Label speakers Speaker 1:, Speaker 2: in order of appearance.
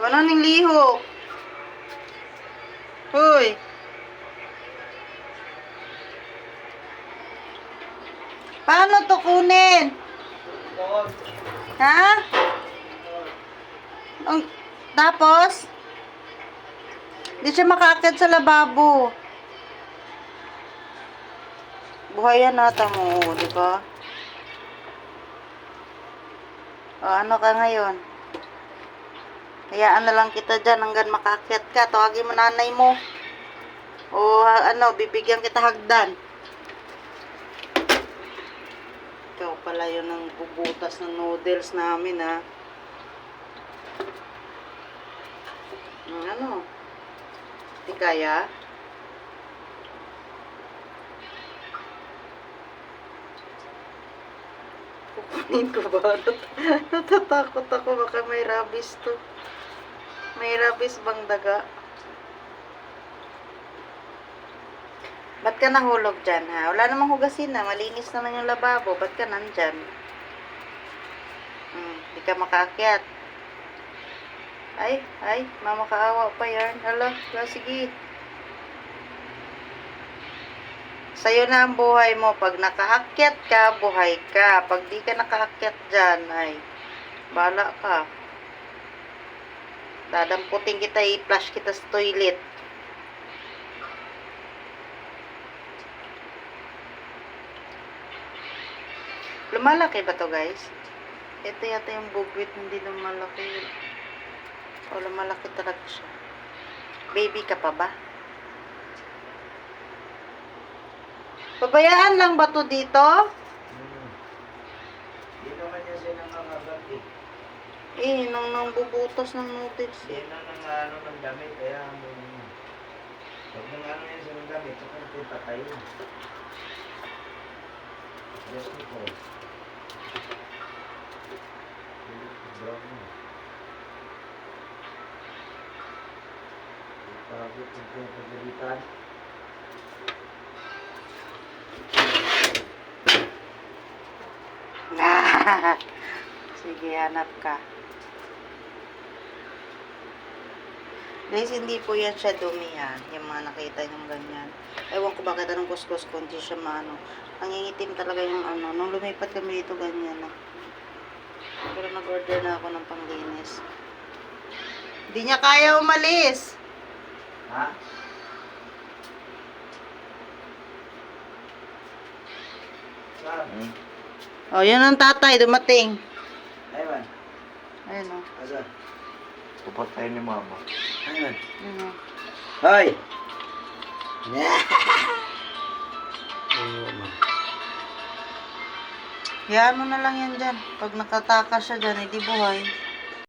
Speaker 1: Wala ning liho. Hoy. Paano to kunin? Ha? Ang, tapos? Di siya makakit sa lababo. Buhayan nata mo, di ba? O, ano ka ngayon? Hayaan na lang kita dyan hanggang makakit ka. Tawagin mo nanay mo. O, ano, bibigyan kita hagdan. Ikaw pala yun ang bubutas ng noodles namin, ha? Mm, Ano? Di kaya? Kukunin ko ba? Nat- Natatakot ako baka may rabies to. May rabies bang daga? Ba't ka nahulog dyan ha? Wala namang hugasin na. Malinis naman yung lababo. Ba't ka nandyan? Hmm, di ka makaakyat. Ay, ay, mamakaawa pa yan. Hala, hala, sige. Sa'yo na ang buhay mo. Pag nakaakyat ka, buhay ka. Pag di ka nakaakyat dyan, ay, bala ka. Dadamputin kita, i-flush kita sa toilet. Lumalaki ba to guys? Ito yata yung bugwit, hindi lumalaki. O lumalaki talaga siya. Baby ka pa ba? Pabayaan lang ba to dito?
Speaker 2: Hindi naman nangangagat eh.
Speaker 1: Eh, nang nang bubutas ng noodles eh.
Speaker 2: Yan ang nang ano ng damit, kaya ano yun. Pag nang ano yan siya ng damit, saka ito patayin. Yes, Nico. Brown mo. Pagod yung pinapagalitan.
Speaker 1: Sige, hanap ka. Guys, hindi po yan siya dumi ha. Yung mga nakita niyong ganyan. Ewan ko bakit anong kuskus kung hindi siya maano. Nangingitim talaga yung ano. Nung lumipat kami dito, ganyan na. Pero nag-order na ako ng panglinis. Hindi niya kaya umalis.
Speaker 2: Ha? Saan?
Speaker 1: Oh, yan ang tatay, dumating.
Speaker 2: Ayman.
Speaker 1: Ayun o.
Speaker 2: Asa?
Speaker 3: Papatay ni mama.
Speaker 1: Ayun o.
Speaker 2: Hoy! Oo, ma.
Speaker 1: Hayaan mo na lang yan dyan. Pag nakatakas siya dyan, hindi buhay.